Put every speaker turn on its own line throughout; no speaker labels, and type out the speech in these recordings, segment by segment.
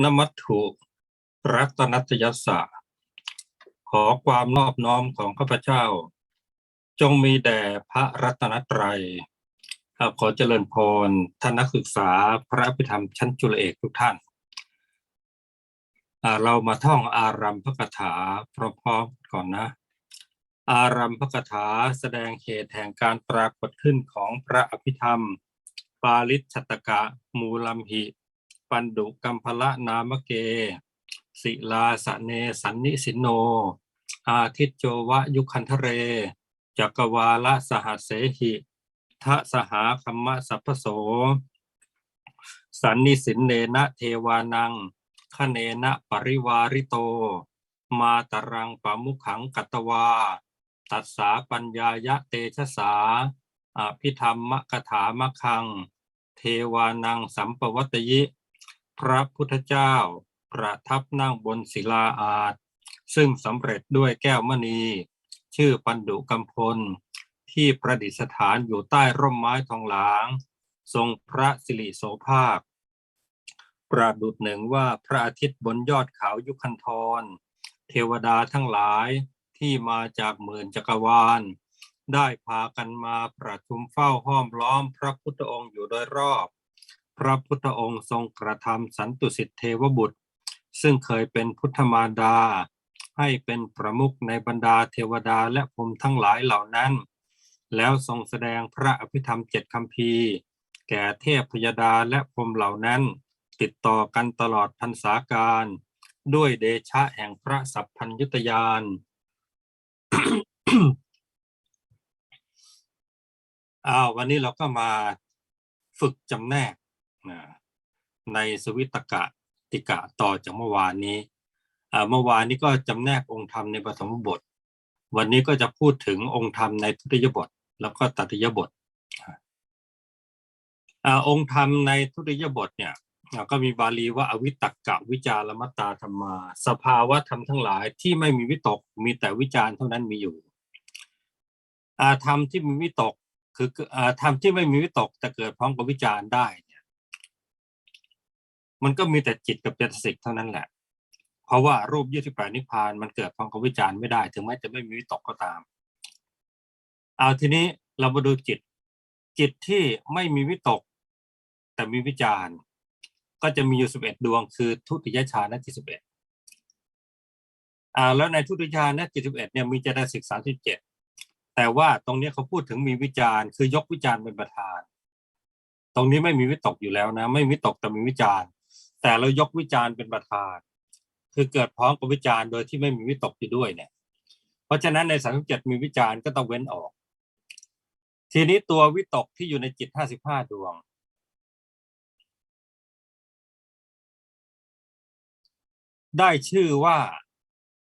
นมัตถุรัตนัตยสะขอความนอบน้อมของข้าพเจ้า จงมีแด่พระรัตนตรัยขอเจริญพรท่านนักศึกษาพระพิธรรมชั้นจุลเอกทุกท่าน เรามาท่องอารัมพกถาพร้อมๆก่อนนะ อารัมพกถาแสดงเหตุแห่งการปรากฏขึ้นของพระอภิธรรม ปาลิชชตกะมูลัมหิ ปันดุกัมพละนามเก ศิลาสะเนสันนิสินโน อาทิตโจวะยุคันทะเร จักวาลสหัสเสหิทะสหาคัมมะสัพพโส สันนิสินเนนะเทวานังคเนนะปริวาริโต มาตรังปามุขังกัตวา ตัสสาปัญญายะเตชะสาอภิธรรมมกถามะคัง เทวานังสัมปวัตยิ พระพุทธเจ้า ประทับนั่งบนศิลาอาจซึ่งสำเร็จด้วยแก้วมณี ชื่อปันดุกัมพล ที่ประดิษฐานอยู่ใต้ร่มไม้ทองหลาง ทรงพระสิริโสภาค ประดุดหนึ่งว่าพระอาทิตย์บนยอดเขายุคันธรเทวดาทั้งหลายที่มาจากหมื่นจักรวาล ได้พากันมาประชุมเฝ้าห้อมล้อมพระพุทธองค์อยู่โดยรอบ พระพุทธองค์ทรงกระทำสันตุสิทธิเทวบุตร ซึ่งเคยเป็นพุทธมารดา ให้เป็นประมุขในบรรดาเทวดาและพรมทั้งหลายเหล่านั้น แล้วทรงแสดงพระอภิธรรมเจ็ดคำพีแก่เทพพยดาและพรมเหล่านั้น ติดต่อกันตลอดพรรษาการ ด้วยเดชะแห่งพระสัพพัญยุตยานอ้าววันนี้เราก็มาฝึกจำแนก ในสวิตกะติกะต่อจากเมื่อวานนี้เมื่อวานนี้ก็จำแนกองค์ธรรมในปฐมบท วันนี้ก็จะพูดถึงองค์ธรรมในทุติยบท แล้วก็ตติยบทองค์ธรรมในทุติยบทเนี่ยก็มีบาลีว่าอวิตกกะวิจารมตตาธรรมา สภาวะธรรมทั้งหลายที่ไม่มีวิตกมีแต่วิจารเท่านั้นมีอยู่อาธรรมที่มีวิตกคืออาธรรมที่ไม่มีวิตกแต่เกิดพร้อมกับวิจารได้ มันก็มีแต่จิตกับเจตสิกเท่านั้นแหละ เพราะว่ารูปยี่สิบแปดนิพพานมันเกิดพร้อมกับวิจารณ์ไม่ได้ ถึงแม้จะไม่มีวิตกก็ตาม เอาทีนี้เรามาดูจิต จิตที่ไม่มีวิตก แต่มีวิจารณ์ ก็จะมีอยู่สิบเอ็ดดวง คือทุติยฌานจิตสิบเอ็ดอ่าแล้วในทุติยฌานจิตสิบเอ็ดเนี่ยมีเจตสิกสามสิบเจ็ดแต่ว่าตรงนี้เขาพูดถึงมีวิจารณ์ คือยกวิจารณ์เป็นประธาน ตรงนี้ไม่มีวิตกอยู่แล้วนะ ไม่มีวิตกแต่มีวิจารณ์ แต่เรายกวิจารณ์เป็นประธาน คือเกิดพร้อมกับวิจารณ์โดยที่ไม่มีวิตกอยู่ด้วยเนี่ย เพราะฉะนั้นในสามสิบเจ็ดมีวิจารณ์ก็ต้องเว้นออก ทีนี้ตัววิตกที่อยู่ในจิตห้าสิบห้าดวง ได้ชื่อว่า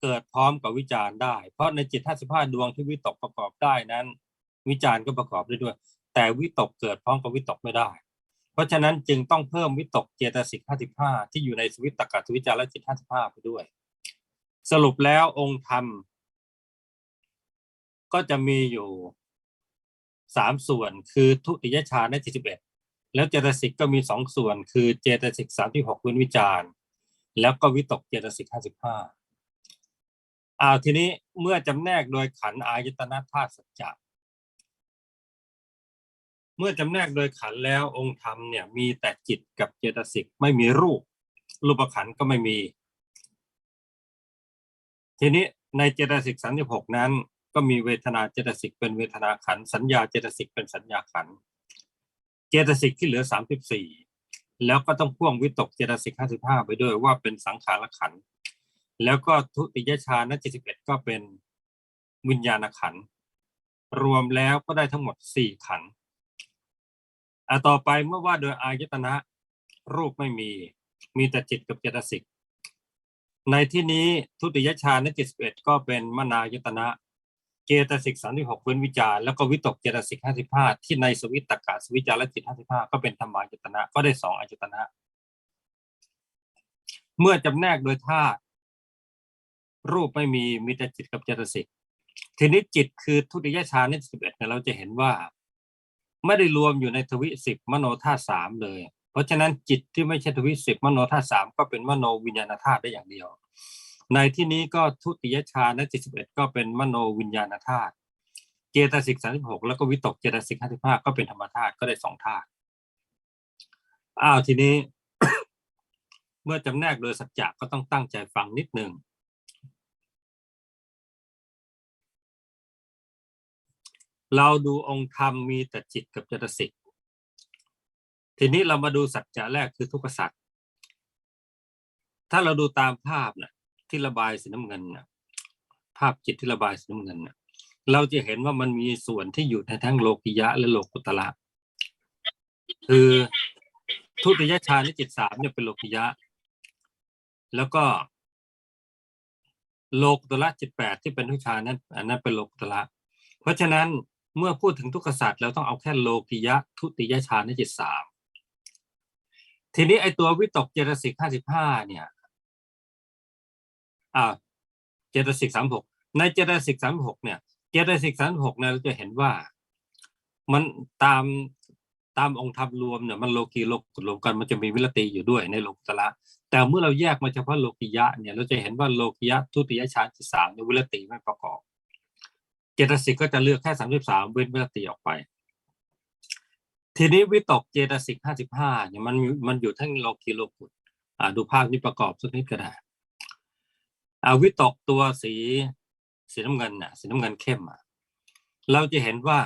เกิดพร้อมกับวิจารณ์ได้ เพราะในจิตห้าสิบห้าดวงที่วิตกประกอบได้นั้น วิจารณ์ก็ประกอบได้ด้วย แต่วิตกเกิดพร้อมกับวิตกไม่ได้ ราะฉะนั้นจึงต้องเพิ่มวิตกเจตสิกห้าสิบห้าที่อยู่ในสวิตตกะสวิจาระจิตห้าสิบห้าไปด้วย สรุปแล้วองค์ธรรม ก็จะมีอยู่สามส่วนคือทุติยฌาในที่สิบเอ็ดแล้วเจตสิกก็มีสองส่วน คือเจตสิกสามที่หกวิวิจารณ์แล้วก็วิตกเจตสิกห้าสิบห้าอ้าวทีนี้เมื่อจำแนกโดยขันอายตนะธาตุสัจจะ เมื่อจำแนกโดยขันแล้วองค์ธรรมเนี่ยมีแต่จิตกับเจตสิกไม่มีรูป รูปขันก็ไม่มี ทีนี้ในเจตสิกสันติหกนั้น ก็มีเวทนาเจตสิกเป็นเวทนาขันสัญญาเจตสิกเป็นสัญญาขันเจตสิกที่เหลือสามสิบสี่แล้วก็ต้องพ่วงวิตกเจตสิกห้าสิบห้าไปด้วยว่าเป็นสังขารขันแล้วก็ทุติยฌานจิตสิบเอ็ดก็เป็นวิญญาณขันรวมแล้วก็ได้ทั้งหมดสี่ขันธ์ อะต่อไปเมื่อว่าโดยอายตนะ รูปไม่มี มีแต่จิตกับเจตสิก ในที่นี้ทุติยฌานจิตสิบเอ็ดก็เป็นมนายตนะ เจตสิกสามที่หกเว้นวิจารแล้วก็วิตกเจตสิกห้าสิบห้าที่ในสวิตตกะสวิจารและจิตห้าสิบห้าก็เป็นธรรมายตนะ ก็ได้สองอายตนะ เมื่อจำแนกโดยธาตุรูปไม่มีมีแต่จิตกับเจตสิกทีนี้จิตคือทุติยฌานในสิบเอ็ดเนี่ยเราจะเห็นว่า ไม่ได้รวมอยู่ในทวิสิบมโนธาตุสามเลย เพราะฉะนั้นจิตที่ไม่ใช่ทวิสิบมโนธาตุสามก็เป็นมโนวิญญาณธาตุได้อย่างเดียว ในที่นี้ก็ทุติยฌาและจิตสิบเอ็ดก็เป็นมโนวิญญาณธาตุเจตสิกสามสิบหกแล้วก็วิตกเจตสิกห้าสิบห้าก็เป็นธรรมธาตุก็ได้สองธาตุอ้าวทีนี้ เมื่อจำแนกโดยสัจจะก็ต้องตั้งใจฟังนิดหนึ่ง เราดูองค์ธรรมมีแต่จิตกับเจตสิก ทีนี้เรามาดูสัจจะแรกคือทุกขสัจถ้าเราดูตามภาพนะที่ระบายสีน้ำเงินนะภาพจิตที่ระบายสีน้ำเงินนะเราจะเห็นว่ามันมีส่วนที่อยู่ในทั้งโลกิยะและโลกุตละคือทุติยฌานจิตสามเนี่ยเป็นโลกิยะ แล้วก็โลกุตละจิตแปดที่เป็นทุกฌานั้น อันนั้นเป็นโลกุตละเพราะฉะนั้น เมื่อพูดถึงทุกขศาสตร์เราต้องเอาแค่โลกิยะทุติยฌานจิตสามทีนี้ไอตัววิตกเจตสิกห้าสิบห้าเนี่ยอ่าเจตสิกสามหกในเจตสิกสามหกเนี่ยเจตสิกสามหกเนี่ยเราจะเห็นว่ามันตามตามองค์ธรรมรวมเนี่ยมันโลกีโลกรวมกันมันจะมีวิรติอยู่ด้วยในโลกุตละแต่เมื่อเราแยกมาเฉพาะโลกิยะเนี่ยเราจะเห็นว่าโลกิยะทุติยฌานจิตสามเนี่ยวิรติไม่ประกอบ เจตสิกก็จะเลือกแค่สามสิบสามเว้นวิรติออกไป ทีนี้วิตกเจตสิกห้าสิบห้าเนี่ยมันมันอยู่ทั้งโลกีโลกุตอ่าดูภาพนี้ประกอบสักนิดก็ได้อาวิตกตัวสีสีน้ำเงินน่ะสีน้ำเงินเข้มอะเราจะเห็นว่า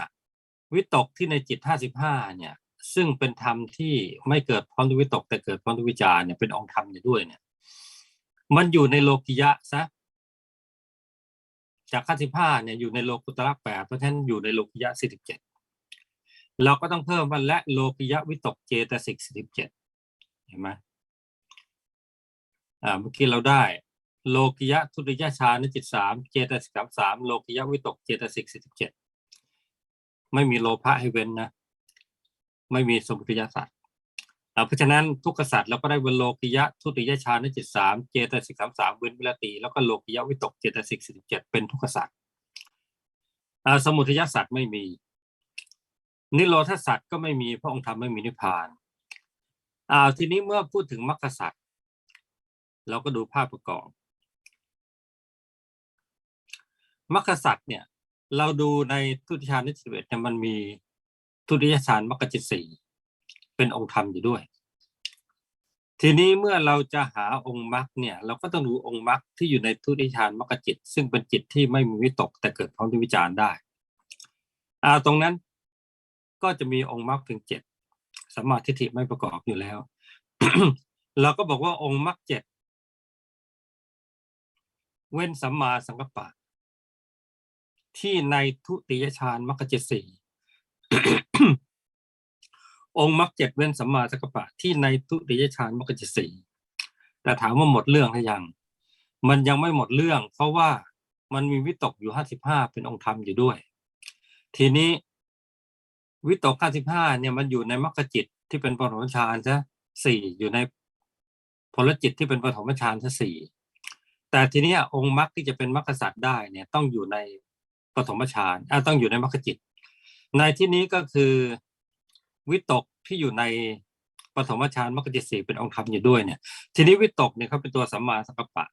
วิตกที่ในจิตห้าสิบห้าเนี่ย ซึ่งเป็นธรรมที่ไม่เกิดพร้อมด้วยวิตก แต่เกิดพร้อมด้วยวิจารเนี่ยเป็นองค์ธรรมอยู่ด้วยเนี่ย มันอยู่ในโลกิยะซะ จากห้าสิบห้าเนี่ยอยู่ในโลกุตระแปดเพราะฉะนั้นอยู่ในโลกิยะสี่สิบเจ็ดเราก็ต้องเพิ่มว่าและโลกิยะวิตกเจตสิกสี่สิบเจ็ดเห็นไหมอ่าเมื่อกี้เราได้ โลกิยะทุติยฌานจิตสามเจตสิกสามสามโลกิยะวิตกเจตสิกสี่สิบเจ็ดไม่มีโลภะให้เว้นนะ ไม่มีสมุทัยสัตว์ เพราะฉะนั้นทุกขสัตว์เราก็ได้วันโลกิยะทุติยฌานจิตสามเจตสิกสามสามเว้นวิรติแล้วก็โลกิยะวิตกเจตสิกสี่สิบเจ็ดเป็นทุกขสัตว์สมุทัยสัตว์ไม่มี นิโรธสัตว์ก็ไม่มีพระองค์ทำไม่มีนิพพานอ่าทีนี้เมื่อพูดถึงมรรคสัตว์เราก็ดูภาพประกอบมรรคสัตว์เนี่ยเราดูในทุติยฌานนิสิเวตเนี่ยมันมีทุติยฌานมรรคจิตสี่ เป็นองค์ธรรมอยู่ด้วย ทีนี้เมื่อเราจะหาองค์มรรคเนี่ย เราก็ต้องดูองค์มรรคที่อยู่ในทุติยฌานมรรคจิต ซึ่งเป็นจิตที่ไม่มีวิตกแต่เกิดพร้อมด้วยวิจารณ์ได้อ่าตรงนั้นก็จะมีองค์มรรคถึงเจ็ดสมมาทิฏฐิไม่ประกอบอยู่แล้ว เราก็บอกว่าองค์มรรคเจ็ดเว้นสัมมาสังกัปปะ ที่ในทุติยฌานมรรคจ็ดสี่ องค์มรรคเจ็ดเว้นสัมมาสังกัปปะที่ในทุติยฌานมรรคจ็ดสี่แต่ถามว่าหมดเรื่องหรือยัง มันยังไม่หมดเรื่อง เพราะว่ามันมีวิตกอยู่ห้าสิบห้าเป็นองค์ธรรมอยู่ด้วย ทีนี้วิตกห้าสิบห้าเนี่ยมันอยู่ในมรรคจิตที่เป็นปฐมฌานซะสี่อยู่ในผลจิตที่เป็นปฐมฌานซะสี่แต่ทีนี้องค์มรรคที่จะเป็นมรรคสัตว์ได้เนี่ยต้องอยู่ในปฐมฌานอ่าต้องอยู่ในมรรคจิต ในที่นี้ก็คือ วิตกที่อยู่ในปฐมฌานมรรคจิตสี่เป็นองค์ธรรมอยู่ด้วยเนี่ย ทีนี้วิตกเนี่ยเขาเป็นตัวสัมมาสังกัปปะ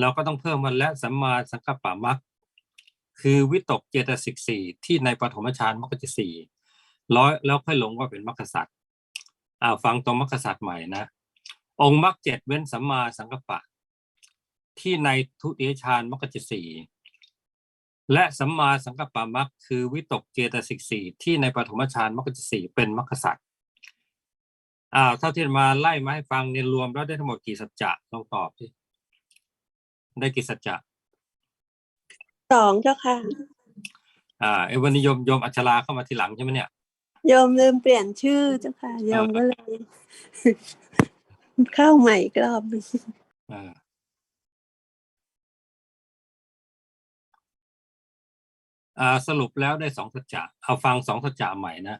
เราก็ต้องเพิ่มมันและสัมมาสังกัปปะมรรคคือวิตกเจตสิกสี่ที่ในปฐมฌานมรรคจิตสี่ร้อยแล้วค่อยลงว่าเป็นมรรคสัตว์อ่าฟังตรงมรรคสัตว์ใหม่นะ องค์มรรคเจ็ดเว้นสัมมาสังกัปปะ ที่ในทุติยฌานมรรคจิตสี่ และสัมมาสังกัปปะมรรคคือวิตกเจตสิกสี่ที่ในปฐมฌานมรรคจิตสี่เป็นมรรคสัตว์อ่าเท่าที่มาไล่มาให้ฟังเนี่ยรวมแล้วได้ทั้งหมดกี่สัจจะลองตอบสิได้กี่สัจจะ
สองเจ้าค่ะ
อ่าเอวันนิยมโยมอัชราเข้ามาทีหลังใช่ไหมเนี่ย
โยมลืมเปลี่ยนชื่อเจ้าค่ะโยมก็เลย เข้าใหม่อีกรอบหนึ่ง
อ่า สรุปแล้วได้สองสัจจะเอาฟังสองสัจจะใหม่นะ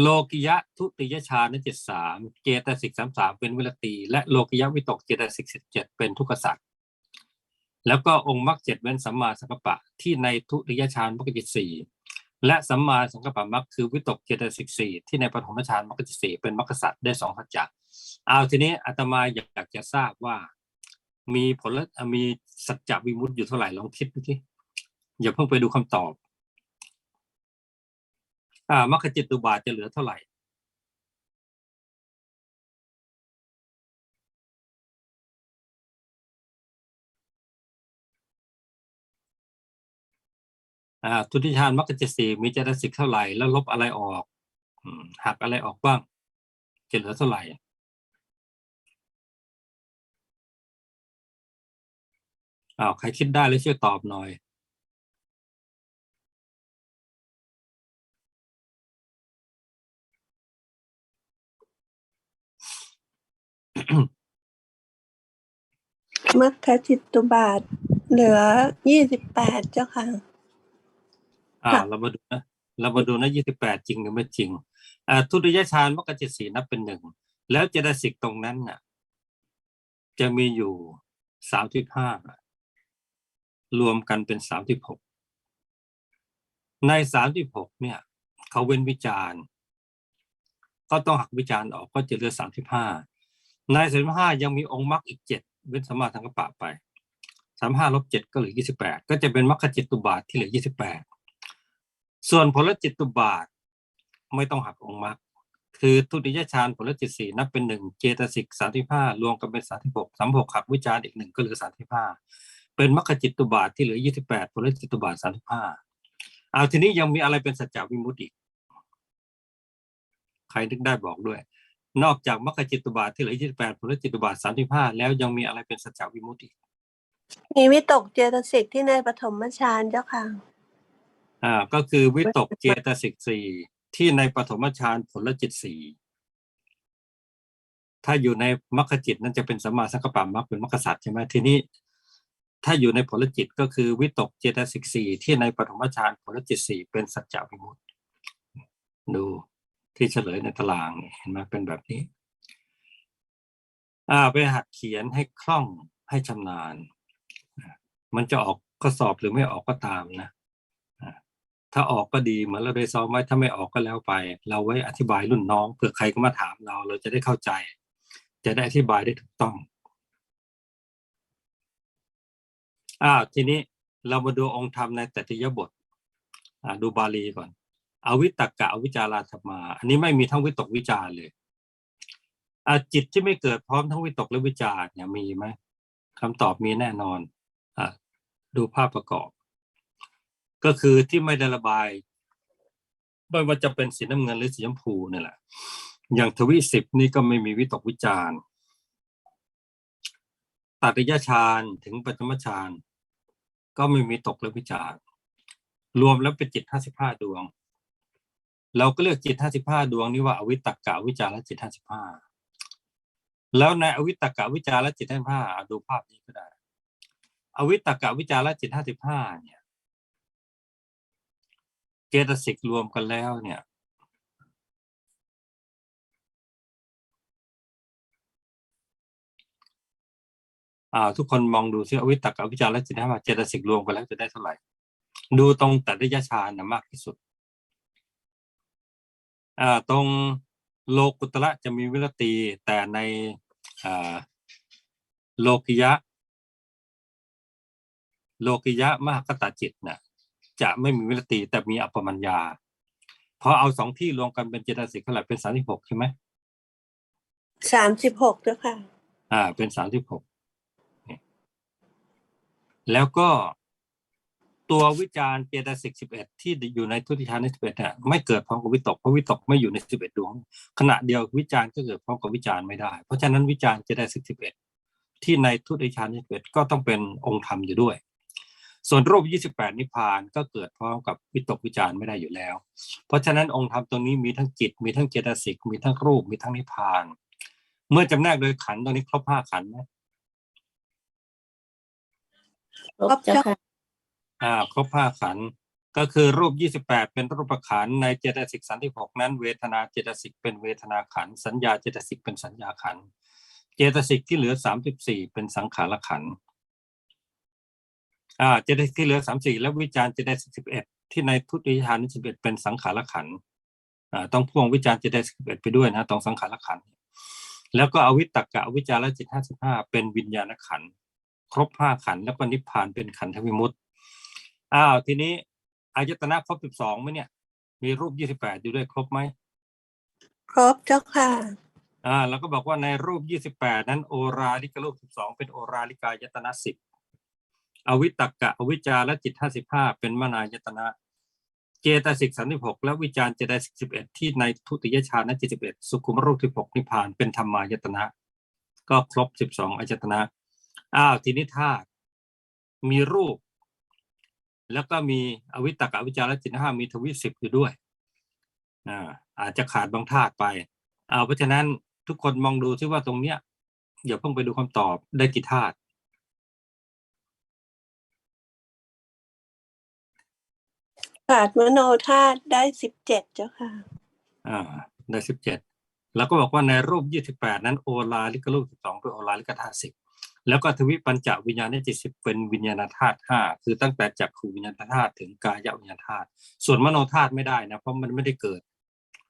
โลกิยะทุติยฌานจิตสามเจตสิกสามสามเป็นวิรตี และโลกิยะวิตกเจตสิกสิบเจ็ดเป็นทุกขสัตว์แล้วก็องค์มรรคเจ็ดเว้นสัมมาสังกัปปะที่ในทุติยฌานมรรคจิตสี่และสัมมาสังกัปปะมรรคคือวิตกเจตสิกสี่ที่ในปฐมฌานมรรคจิตสี่เป็นมรรคสัตว์ได้สองขัจจะเอาทีนี้อาตมาอยากจะทราบว่า มีผลมีสัจจวิมุตติอยู่เท่าไหร่ลองคิดดูที่อย่าเพิ่งไปดูคำตอบ อ่ามรรคจิตตุบาทจะเหลือเท่าไหร่ อ่าทุติยานมรรคจิตสี่มีเจตสิกเท่าไหร่แล้วลบอะไรออกหักอะไรออกบ้างจะเหลือเท่าไหร่ อ้าวใครคิดได้แล้วช่วยตอบหน่อย
มัคคจิตตุบาท เหลือยี่สิบแปดเจ้าค่ะ
อ่า
ค่ะ
เรามาดูนะ เรามาดูนะยี่สิบแปดจริงหรือไม่จริง อ่า ทุติยฌานมรรคจิตสีนับเป็นหนึ่ง แล้วเจตสิกตรงนั้นน่ะ จะมีอยู่สามสิบห้า รวมกันเป็นสามสิบหกในสามสิบหกเนี่ย เขาเว้นวิจารณ์ ก็ต้องหักวิจารณ์ออกก็จะเหลือสามสิบห้าในสามสิบห้ายังมีองค์มรรคอีกเจ็ดเว้นสมาสังกปปะไปสามห้าลบเจ็ดก็เหลือยี่สิบแปดก็จะเป็นมรรคจิตตุบาทที่เหลือยี่สิบแปดส่วนผลจิตตุบาทไม่ต้องหักองค์มรรคคือทุติยฌานผลจิตสี่นับเป็นหนึ่งเจตสิกสามสิบห้ารวมกันเป็นสามสิบหกสามหกหักวิจารณ์อีกหนึ่งก็เหลือสามสิบห้า เป็นมรรคจิตตุบาทที่เหลือยี่สิบแปดผลจิตตุบาทสามสิบห้าเอาทีนี้ยังมีอะไรเป็นสัจจวิมุตติอีก ใครนึกได้บอกด้วย นอกจากมรรคจิตตุบาทที่เหลือยี่สิบแปดผลจิตตุบาทสามสิบห้าแล้วยังมีอะไรเป็นสัจจวิมุตติอีก
มีวิตกเจตสิกที่ในปฐมฌานเจ้าค่ะ
อ่า ก็คือวิตกเจตสิกสี่ที่ในปฐมฌานผลจิตสี่ถ้าอยู่ในมรรคจิตนั่นจะเป็นสัมมาสังกัปปะมรรคเป็นมรรคสัตว์ใช่ไหมทีนี้ ถ้าอยู่ในผลจิตก็คือวิตกเจตสิกสี่ที่ในปฐมฌานผลจิตสี่เป็นสัจจวิมุตติดูที่เฉลยในตารางเห็นไหมเป็นแบบนี้ อ่าไปหัดเขียนให้คล่องให้ชำนาญ มันจะออกข้อสอบหรือไม่ออกก็ตามนะถ้าออกก็ดีเหมือนเราได้ซ้อมไว้ถ้าไม่ออกก็แล้วไป เราไว้อธิบายรุ่นน้องเผื่อใครก็มาถามเรา เราจะได้เข้าใจ จะได้อธิบายได้ถูกต้อง อ่าวทีนี้เรามาดูองค์ธรรมในตติยบทอ่าดูบาลีก่อน อวิตกะอวิจาราธรรมา อันนี้ไม่มีทั้งวิตกวิจารเลยอาจิตที่ไม่เกิดพร้อมทั้งวิตกและวิจารเนี่ยมีไหมคำตอบมีแน่นอนอ่าดูภาพประกอบ ก็คือที่ไม่ได้ระบายไม่ว่าจะเป็นสีน้ำเงินหรือสีชมพูนี่แหละ อย่างทวิสิบนี่ก็ไม่มีวิตกวิจารตัดยฌานถึงปัจจมฌาน ก็ไม่มีตกและวิจารรวมแล้วเป็นจิตห้าสิบห้าดวง เราก็เรียกจิตห้าสิบห้าดวงนี้ว่าอวิตตกะวิจารและจิตห้าสิบห้าแล้วในอวิตตกะวิจารและจิตห้าสิบห้าดูภาพนี้ก็ได้ อวิตตกะวิจารและจิตห้าสิบห้าเนี่ยเจตสิกรวมกันแล้วเนี่ย อ่าทุกคนมองดูซิอวิตตกะวิจารและจิตห้าเจตสิกรวมกันแล้วจะได้เท่าไหร่ ดูตรงตัดยฌานนะมากที่สุดอ่าตรงโลกุตระจะมีวิรตีแต่ในอ่าโลกิยะ โลกิยะมหากตาจิตน่ะจะไม่มีวิรตีแต่มีอัปปมัญญาพอเอาสองที่รวมกันเป็นเจตสิกเท่าไหร่เป็นสามสิบหกใช่ไหม
สามสิบหกเจ้าค่ะ
อ่า เป็นสามสิบหก แล้วก็ตัววิจารณ์เจตสิกสิบเอ็ดที่อยู่ในทุติยานในสิบเอ็ดเนี่ยไม่เกิดพร้อมกับวิตกเพราะวิตกไม่อยู่ในสิบเอ็ดดวง ขณะเดียววิจารณ์ก็เกิดพร้อมกับวิจารณ์ไม่ได้ เพราะฉะนั้นวิจารณ์เจตสิกสิบเอ็ดที่ในทุติยานสิบเอ็ดก็ต้องเป็นองค์ธรรมอยู่ด้วย ส่วนรูปยี่สิบแปดนิพพานก็เกิดพร้อมกับวิตกวิจารณ์ไม่ได้อยู่แล้ว เพราะฉะนั้นองค์ธรรมตรงนี้มีทั้งจิตมีทั้งเจตสิกมีทั้งรูปมีทั้งนิพพาน เมื่อจำแนกโดยขันตรงนี้ครบห้าขันธ์ไหม
ครบเจ้าค่ะ
อ่าครบห้าขันธ์ก็คือรูปยี่สิบแปดเป็นรูปขันธ์ในเจตสิกสันติหกนั้นเวทนาเจตสิกเป็นเวทนาขันธ์สัญญาเจตสิกเป็นสัญญาขันธ์เจตสิกที่เหลือสามสิบสี่เป็นสังขารขันธ์อ่าเจตสิกที่เหลือสามสี่แล้ววิจารณ์เจตสิกสิบเอ็ดที่ในทุติยฌานสิบเอ็ดเป็นสังขารขันธ์อ่าต้องพ่วงวิจารณ์เจตสิบเอ็ดไปด้วยนะตรงสังขารขันธ์แล้วก็อวิตตกะอวิจารจิตห้าสิบห้าเป็นวิญญาณขันธ์ ครบห้าขันธ์แล้วก็นิพพานเป็นขันธวิมุตติอ้าวทีนี้อายตนะครบสิบสองไหมเนี่ย มีรูปยี่สิบแปดอยู่ด้วยครบไหม
ครบเจ้าค่ะ
อ่าแล้วก็บอกว่าในรูป28นั้นโอราลิกรูป12เป็นโอราลิกายตนะสิบอวิตตกะอวิจารและจิต55เป็นมนายตนะ เจตสิก36และวิจารเจตสิก11ที่ในทุติยฌานนั้น71สุขุมรูป16นิพพานเป็นธรรมายตนะ ก็ครบ12อายตนะ อ้าวทีนี้ธาตุมีรูป แล้วก็มีอวิตตกะอวิจารและจิตห้ามีทวิสิบอยู่ด้วยอ่าอาจจะขาดบางธาตุไปเอาเพราะฉะนั้นทุกคนมองดูซิว่าตรงเนี้ยอย่าเพิ่งไปดูคำตอบได้กี่ธาตุ
ขาดมโนธาตุได้สิบเจ็ดเจ้าค่ะ
อ่า ได้สิบเจ็ดแล้วก็บอกว่าในรูปยี่สิบแปดนั้นโอลาลิกรูปสิบสองเป็นโอลาลิกธาตุสิบ แล้วก็ทวิปัญจวิญญาณจิตสิบเป็นวิญญาณธาตุห้าคือตั้งแต่จักขูวิญญาณธาตุถึงกายวิญญาณธาตุส่วนมโนธาตุไม่ได้นะเพราะมันไม่ได้เกิด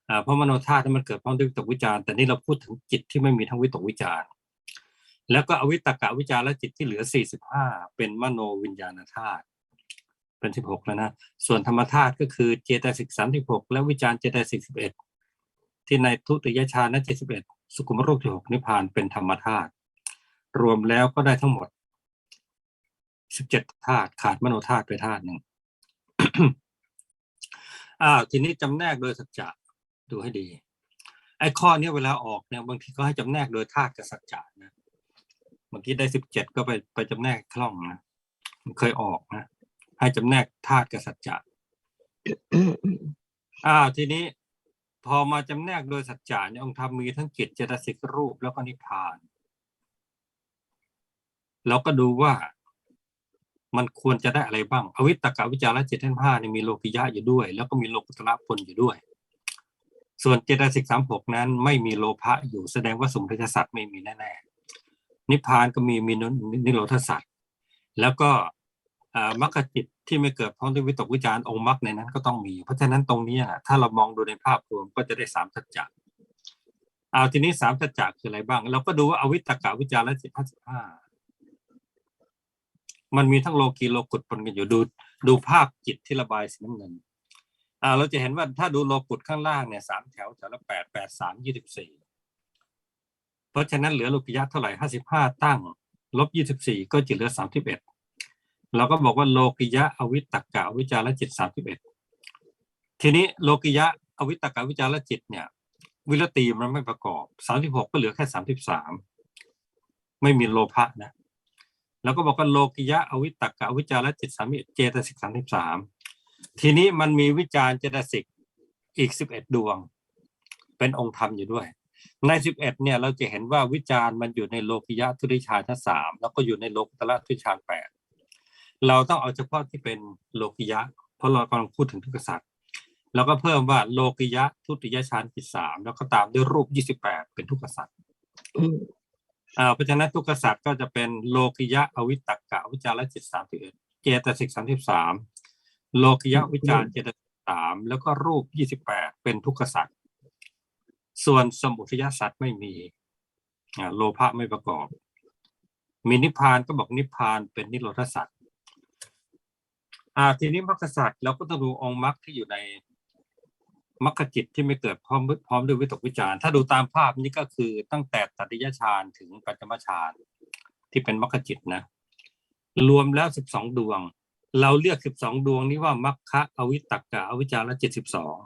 อ่าเพราะมโนธาตุนั้นมันเกิดพร้อมด้วยวิตกวิจารแต่นี่เราพูดถึงจิตที่ไม่มีทั้งวิตกวิจารแล้วก็อวิตกะวิจารและจิตที่เหลือสี่สิบห้าเป็นมโนวิญญาณธาตุเป็นสิบหกแล้วนะ ส่วนธรรมธาตุก็คือเจตสิกสามสิบหกและวิจารเจตสิกสิบเอ็ดที่ในทุติยฌานนั้นเจ็ดสิบเอ็ดสุขุมรูปที่หกนิพพานเป็นธรรมธาตุ รวมแล้วก็ได้ทั้งหมดสิบเจ็ดธาตุขาดมโนธาตุไปธาตุหนึ่งอ้าวทีนี้จำแนกโดยสัจจะดูให้ดี ไอ้ข้อเนี้ยเวลาออกเนี่ยบางทีก็ให้จำแนกโดยธาตุกับสัจจะนะเมื่อกี้ได้สิบเจ็ดก็ไปไปจำแนกคล่องนะมันเคยออกนะให้จำแนกธาตุกับสัจจะอ้าวทีนี้พอมาจำแนกโดยสัจจะเนี่ยองค์ธรรมมีทั้งจิตเจตสิกรูปแล้วก็นิพพาน เราก็ดูว่ามันควรจะได้อะไรบ้าง อวิตตกวิจารและเจตห้าเนี่ยมีโลกิยะอยู่ด้วย แล้วก็มีโลกุตระปนอยู่ด้วย ส่วนเจตสิกสามหกนั้น ไม่มีโลภะอยู่แสดงว่าสมทสัตว์ไม่มีแน่ๆนิพพานก็มีมีนิโรธสัตว์แล้วก็มรรคจิตที่ไม่เกิดพร้อมด้วยวิตกวิจารองค์มรรคในนั้นก็ต้องมี เพราะฉะนั้นตรงนี้ถ้าเรามองดูในภาพรวมก็จะได้สามสัจจะเอาทีนี้สามสัจจะคืออะไรบ้าง เราก็ดูว่าอวิตตกวิจารและจิตห้าสิบห้า มันมีทั้งโลกีโลกุตปนกันอยู่ดูดูภาพจิตที่ระบายสีน้ำเงินอ่าเราจะเห็นว่าถ้าดูโลกุตข้างล่างเนี่ยสามแถวแถวละแปดแปดสามยี่สิบสี่เพราะฉะนั้นเหลือโลกิยะเท่าไหร่ห้าสิบห้าตั้งลบยี่สิบสี่ก็จะเหลือสามสิบเอ็ดเราก็บอกว่าโลกิยะอวิตตกะวิจารจิตสามสิบเอ็ดทีนี้โลกิยะอวิตตกะวิจารจิตเนี่ย วิรตีมันไม่ประกอบสามสิบหกก็เหลือแค่สามสิบสามไม่มีโลภะนะ แล้วก็บอกว่าโลกิยะอวิตตกะอวิจารจิตสามิเจตสิกสามสิบสามทีนี้มันมีวิจารเจตสิกอีกสิบเอ็ดดวง เป็นองค์ธรรมอยู่ด้วย ในสิบเอ็ดเนี่ยเราจะเห็นว่าวิจารมันอยู่ในโลกิยะทุติยฌาทั้งสามแล้วก็อยู่ในโลกุตระทุติยฌาแปดเราต้องเอาเฉพาะที่เป็นโลกิยะ เพราะเรากำลังพูดถึงทุกขสัตว์แล้วก็เพิ่มว่าโลกิยะทุติยฌานจิตสามแล้วก็ตามด้วยรูปยี่สิบแปดเป็นทุกขสัตว์อ่า เพราะฉะนั้นทุกขสัตว์ก็จะเป็นโลกิยะอวิตตกะอวิจารจิตสามสิบเอ็ดเจตสิกสามสิบสามโลกิยะวิจารเจตสิกสามแล้วก็รูปยี่สิบแปดเป็นทุกขสัตว์ส่วนสมุทยสัตว์ไม่มีอ่าโลภะไม่ประกอบ มีนิพพานก็บอกนิพพานเป็นนิโรธสัตว์อ่าทีนี้มรรคสัตว์เราก็ต้องดูองค์มรรคที่อยู่ใน มรรคจิตที่ไม่เกิดพร้อมพร้อมด้วยวิตกวิจารณ์ถ้าดูตามภาพนี้ก็คือตั้งแต่ตติยฌานถึงปัจจมฌานที่เป็นมรรคจิตนะ รวมแล้วสิบสองดวง เราเรียกสิบสองดวงนี้ว่ามรรคะอวิตตกกะอวิจารละเจ็ดสิบสอง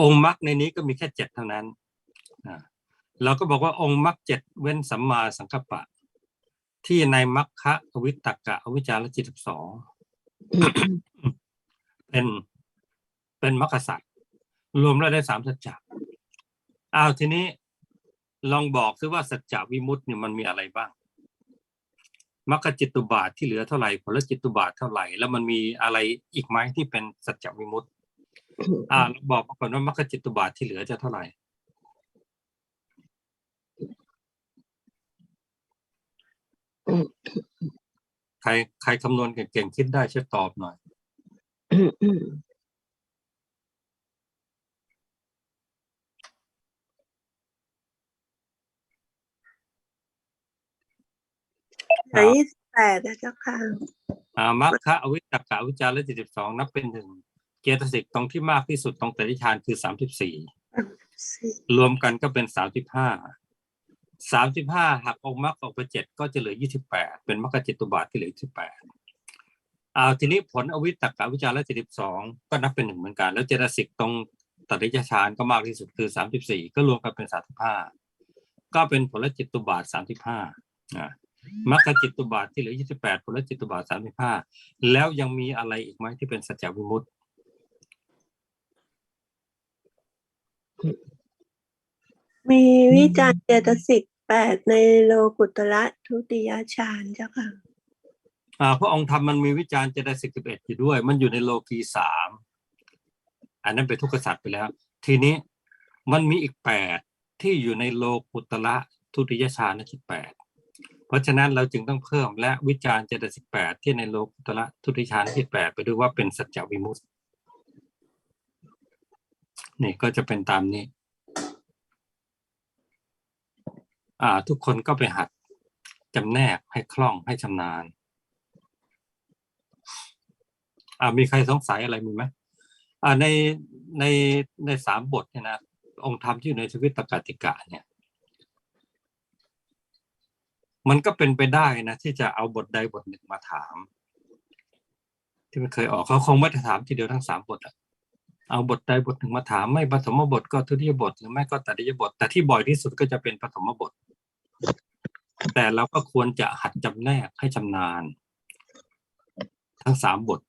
องค์มรรคในนี้ก็มีแค่เจ็ดเท่านั้นเราก็บอกว่าองค์มรรคเจ็ดเว้นสัมมาสังกัปปะ ที่ในมรรคะอวิตตกกะอวิจารละเจ็ดสิบสองเป็น เป็นมรรคสัตว์รวมแล้วได้สามสัจจะอ้าวทีนี้ลองบอกซิว่าสัจจะวิมุตติเนี่ยมันมีอะไรบ้างมรรคจิตตุบาทที่เหลือเท่าไหร่ผลจิตตุบาทเท่าไหร่ แล้วมันมีอะไรอีกไหมที่เป็นสัจจวิมุตติอ่าเราบอกมาก่อนว่ามรรคจิตตุบาทที่เหลือจะเท่าไหร่ใครใครคำนวณเก่งๆคิดได้ช่วยตอบหน่อย
เหลือยี่สิบแปดนะเจ้าค่ะ
อ่ามัคคะอวิตตกะอวิจารและเจ็ดสิบสองนับเป็นหนึ่งเจตสิกตรงที่มากที่สุดตรงแต่ทิฏฐานคือสามสิบสี่
สี่
รวมกันก็เป็นสามสิบห้าสามสิบห้าหักองค์มรรคออกไปเจ็ดก็จะเหลือยี่สิบแปดเป็นมรรคจิตตุบาทที่เหลือยี่สิบแปดอ่าทีนี้ผลอวิตตกะอวิจารและเจ็ดสิบสองก็นับเป็นหนึ่งเหมือนกัน แล้วเจตสิกตรงตติยฌานก็มากที่สุดคือสามสิบสี่ก็รวมกันเป็นสามสิบห้าก็เป็นผลจิตตุบาทสามสิบห้าอ่า มรรคจิตตุบาทที่เหลือยี่สิบแปดผลจิตตุบาทสามสิบห้าแล้วยังมีอะไรอีกไหมที่เป็นสัจจวิมุตติ
มีวิจารณ์เจตสิกแปดในโลกุตระทุติยฌานเจ้าค่ะ
อ่าพระองค์ทำมันมีวิจารณ์เจตสิกสิบเอ็ดอยู่ด้วย มันอยู่ในโลกีสามอันนั้นเป็นทุกขสัตว์ไปแล้ว ทีนี้มันมีอีกแปดที่อยู่ในโลกุตระทุติยฌานที่แปด เพราะฉะนั้นเราจึงต้องเพิ่มและวิจารณ์เจตสิกแปดที่ในโลกุตระทุติยฌานที่แปดไปด้วยว่าเป็นสัจจวิมุตตินี่ก็จะเป็นตามนี้ อ่า ทุกคนก็ไปหัดจำแนกให้คล่องให้ชำนาญ อ่ามีใครสงสัยอะไรมีไหมอ่าในในในสามบทเนี่ยนะองค์ธรรมที่อยู่ในชีวิตตกติกะเนี่ย มันก็เป็นไปได้นะ ที่จะเอาบทใดบทหนึ่งมาถาม ที่มันเคยออกเขาคงไม่ได้ถามทีเดียวทั้งสามบทอะเอาบทใดบทหนึ่งมาถามไม่ปฐมบทก็ทุติยบท หรือไม่ก็ตติยบท แต่ที่บ่อยที่สุดก็จะเป็นปฐมบท แต่เราก็ควรจะหัดจำแนกให้ชำนาญ ทั้งสามบท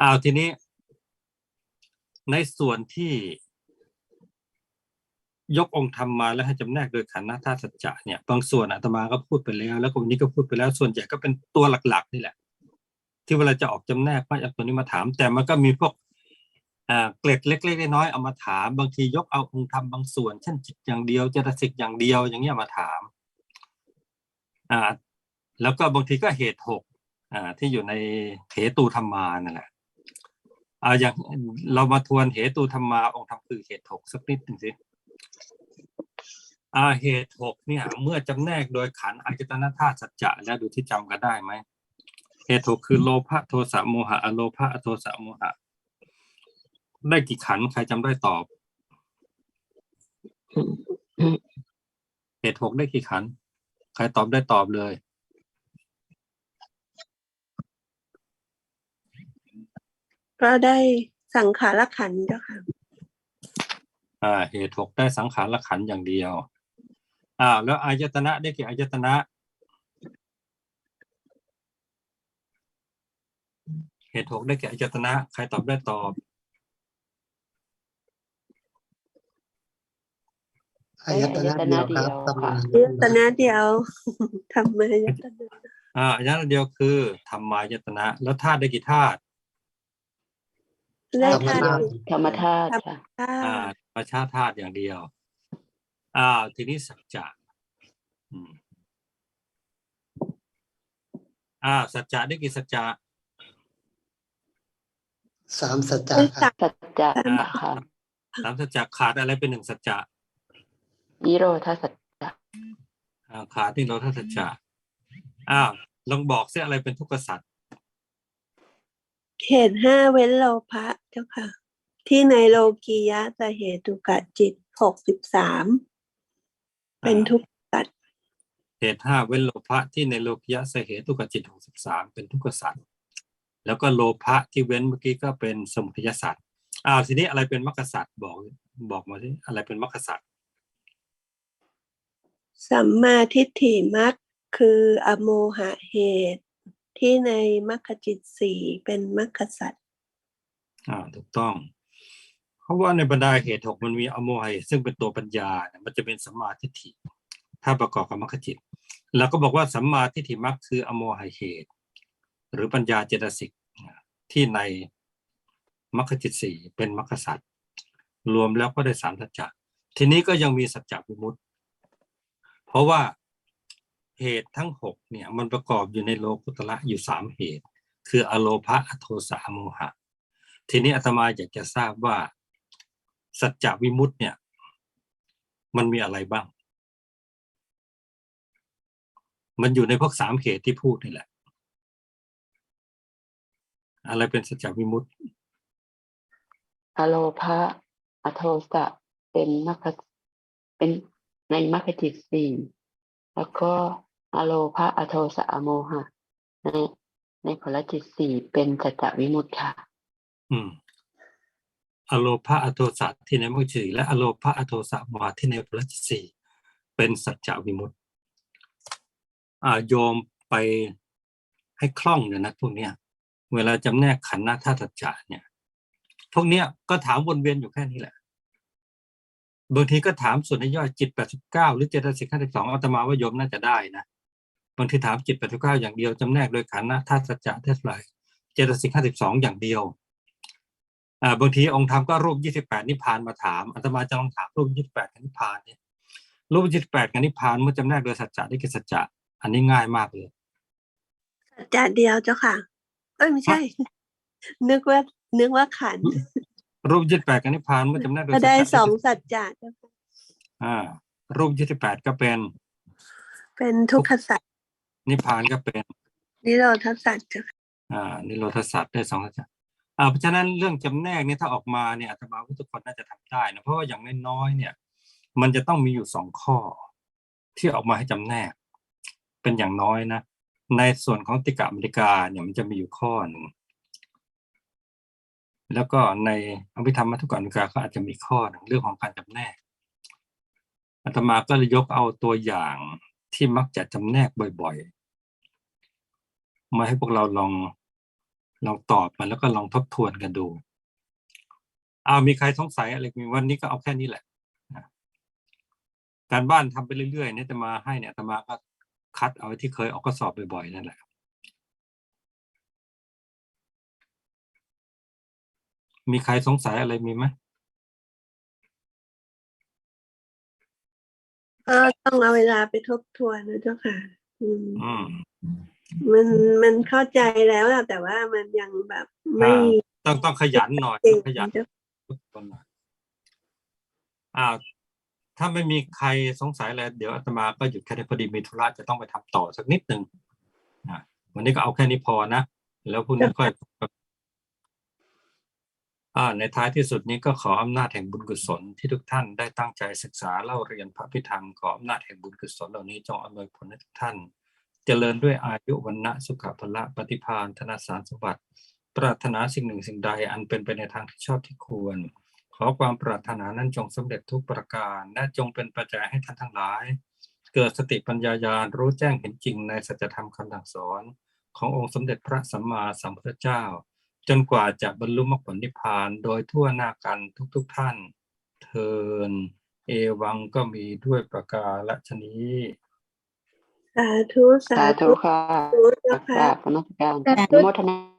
อ้าวทีนี้ ในส่วนที่ ยกองค์ธรรมมาแล้วให้จำแนกโดยขันธ์ธาตุสัจจะเนี่ยบางส่วนอาตมาก็พูดไปแล้ว แล้วก็วันนี้ก็พูดไปแล้วส่วนใหญ่ก็เป็นตัวหลักๆนี่แหละ ที่เวลาจะออกจำแนกก็เอาตัวนี้มาถาม แต่มันก็มีพวกเกล็ดเล็กๆน้อยๆเอามาถามบางทียกเอาองค์ธรรมบางส่วน เช่นจิตอย่างเดียวเจตสิกอย่างเดียวอย่างเงี้ยมาถามอ่าแล้วก็บางทีก็เหตุหกอ่าที่อยู่ในเหตูธรรมานั่นแหละอ่าอย่างเรามาทวนเหตูธรรมาองค์ธรรมคือเหตุหกสักนิดหนึ่งสิ อ่าเหตุหกเนี่ย เมื่อจำแนกโดยขันธ์อายตนะธาตุสัจจะแล้วดูที่จำกันได้ไหมเหตุหกคือโลภะโทสะโมหะอโลภะอโทสะโมหะ ได้กี่ขันธ์ใครจำได้ตอบ เหตุหกได้กี่ขันธ์ใครตอบได้ตอบเลย
ก็ได้สังขารขันธ์เจ้าค่ะ
อ่า เหตุหกได้สังขารละขันธ์อย่างเดียว อ่าแล้วอายตนะได้กี่อายตนะเหตุหกได้แก่อายตนะ ใครตอบได้ตอบ
อายตนะเดียวครับตำนาน
อายตนะเดียวทำมาอายตนะ
อ่าอายตนะเดียวคือธรรมายตนะ แล้วธาตุได้กี่ธาตุ
ได้
ธรรม
ธาตุ
ชาติ
ธรรมธาตุค่ะ
ธา
อ่า
ตุ
ธรรมชาติธาตุอย่างเดียว อ่าทีนี้สัจจะอืมอ่าสัจจะได้กี่สัจจะ
สามสัจจะ
ได้
ครั
สั
บ
ก
สัจจะ
อ่า
ค่ะ
สามสัจจะขาดอะไรเป็นหนึ่งสัจจะ
นิโรธาสัจจะ
อ่าขาดนี่เราทัศจจะอ้าวลองบอกซิอะไรเป็นทุกขสัตว์
เหตุห้าเว้นโลภะเจ้าค่ะ ที่ในโลกียะสเหตุกะจิตหกสิบสาม เป็นทุกข์สัตว์
เหตุห้าเว้นโลภะที่ในโลกิยะสเหตุกจิตหกสิบสามเป็นทุกขสัตว์แล้วก็โลภะที่เว้นเมื่อกี้ก็เป็นสมุทัยสัตว์อ้าวทีนี้อะไรเป็นมรรคสัตว์บอกบอกมาสิอะไรเป็นมรรคสัตว์
สัมมาทิฏฐิมักคืออโมหะเหตุ ที่ในมัคคจิตสี่เป็นมัคคสัตว์
อ่าถูกต้อง เพราะว่าในบรรดาเหตุหกมันมีอโมหะเหตุซึ่งเป็นตัวปัญญาเนี่ยมันจะเป็นสัมมาทิฏฐิ ถ้าประกอบกับมรรคจิตแล้วก็บอกว่าสัมมาทิฏฐิมรรคคืออโมหะเหตุ หรือปัญญาเจตสิกที่ในมรรคจิตสี่เป็นมรรคสัตว์รวมแล้วก็ได้สามสัจจะทีนี้ก็ยังมีสัจจะวิมุตติ เพราะว่าเหตุทั้งหกเนี่ยมันประกอบอยู่ในโลกุตละอยู่สามเหตุ คืออโลภะอโทสะโมหะ ทีนี้อาตมาอยากจะทราบว่า สัจจวิมุตติเนี่ย มันมีอะไรบ้าง มันอยู่ในพวกสามเขตที่พูดนี่แหละ อะไรเป็นสัจจวิมุตติ
อโลภะอโทสะเป็นมรรคเป็นในมรรคจิตสี่แล้วก็อโลภะอโทสะอโมหะในในผลจิตสี่เป็นสัจจวิมุตติค่ะ
อืม อโลภะอโทสะที่ในมุขสี่และอโลภะอโทสะโมหะที่ในพลจิตสี่เป็นสัจจวิมุตติอาโยมไปให้คล่องเนี่ยนะพวกเนี้ยเวลาจำแนกขันธ์ธาตุสัจจะเนี่ยพวกเนี้ยก็ถามวนเวียนอยู่แค่นี้แหละบางทีก็ถามส่วนในย่อยจิตแปดสิบเก้าหรือเจตสิกห้าสิบสองอาตมาว่าโยมน่าจะได้นะบางทีถามจิตแปดสิบเก้าอย่างเดียวจำแนกโดยขันธ์ธาตุสัจจะได้เท่าไหร่เจตสิกห้าสิบสองอย่างเดียว บางทีองค์ธรรมก็รูปยี่สิบแปดนิพพานมาถามอาตมาจะลองถามรูปยี่สิบแปดกับนิพพานเนี่ยรูปยี่สิบแปดกับนิพพานเมื่อจำแนกโดยสัจจะได้แก่สัจจะอันนี้ง่ายมากเลย
สัจจะเดียวเจ้าค่ะ เอ้ยไม่ใช่ นึกว่านึกว่าขันธ์
รูปยี่สิบแปดกับนิพพานเมื่อจำแนกโดย
ก็
สัจจะ
ได้สอง
แก่
สัจจะเจ้าค่ะ
อ่า รูปยี่สิบแปดก็เป็น
เป็นทุกขสัจ
นิพพานก็เป็น
นิโรธสัจเจ้าค่ะ
อ่านิโรธสัตว์ได้สองสัจจะอ่า เพราะฉะนั้นเรื่องจำแนกเนี่ยถ้าออกมาเนี่ยอาตมาว่าทุกคนน่าจะทำได้นะเพราะว่าอย่างน้อยๆเนี่ย มันจะต้องมีอยู่สองข้อ ที่ออกมาให้จำแนก เป็นอย่างน้อยนะในส่วนของติกะอเมริกาเนี่ยมันจะมีอยู่ข้อหนึ่งแล้วก็ในอภิธรรมมัทุกอเมริกาก็อาจจะมีข้อหนึ่งเรื่องของการจำแนกอาตมาก็เลยยกเอาตัวอย่างที่มักจะจำแนกบ่อยๆ มาให้พวกเราลอง ลองตอบมันแล้วก็ลองทบทวนกันดูเอามีใครสงสัยอะไรมีวันนี้ก็เอาแค่นี้แหละนะการบ้านทำไปเรื่อยๆเนี่ยจะมาให้เนี่ยอาตมาก็คัดเอาที่เคยออกข้อสอบบ่อยๆนั่นแหละ มีใครสงสัยอะไรมีไหม
ก็ต้องเอาเวลาไปทบทวนนะเจ้าค่ะ อืม
อื ม
มันมันเข้าใจแล้วอะแต่ว่ามันยังแบบไม่
อ่าต้องต้องขยันหน่อย
จริง
ขยัน
เจ้า
ทุกคนหน่อยอ่า ถ้าไม่มีใครสงสัยอะไรเดี๋ยวอาตมาก็หยุดแค่นี้พอดีมีธุระจะต้องไปทำต่อสักนิดหนึ่งนะวันนี้ก็เอาแค่นี้พอนะ แล้วพรุ่งนี้ค่อยอ่าในท้ายที่สุดนี้ก็ขออำนาจแห่งบุญกุศลที่ทุกท่านได้ตั้งใจศึกษาเล่าเรียนพระพิธรรมขออำนาจแห่งบุญกุศลเหล่านี้จงอำนวยผลให้ทุกท่าน เจริญด้วยอายุวันนะสุขภละปฏิภาณธนาสารสมบัติปรารถนาสิ่งหนึ่งสิ่งใดอันเป็นไปในทางที่ชอบที่ควร ขอความปรารถนานั้นจงสำเร็จทุกประการ และจงเป็นปัจจัยให้ท่านทั้งหลาย เกิดสติปัญญาญาณรู้แจ้งเห็นจริงในสัจธรรมคำสั่งสอน ขององค์สมเด็จพระสัมมาสัมพุทธเจ้า จนกว่าจะบรรลุมรรคผลนิพพานโดยทั่วหน้ากันทุกๆทท่าน เทินเอวังก็มีด้วยประกาศชนี้
สาธุสา
สา
ธุ
ธุค่ะ
เจ้ากค่ะ
ราบนมัสการอนุโมทนา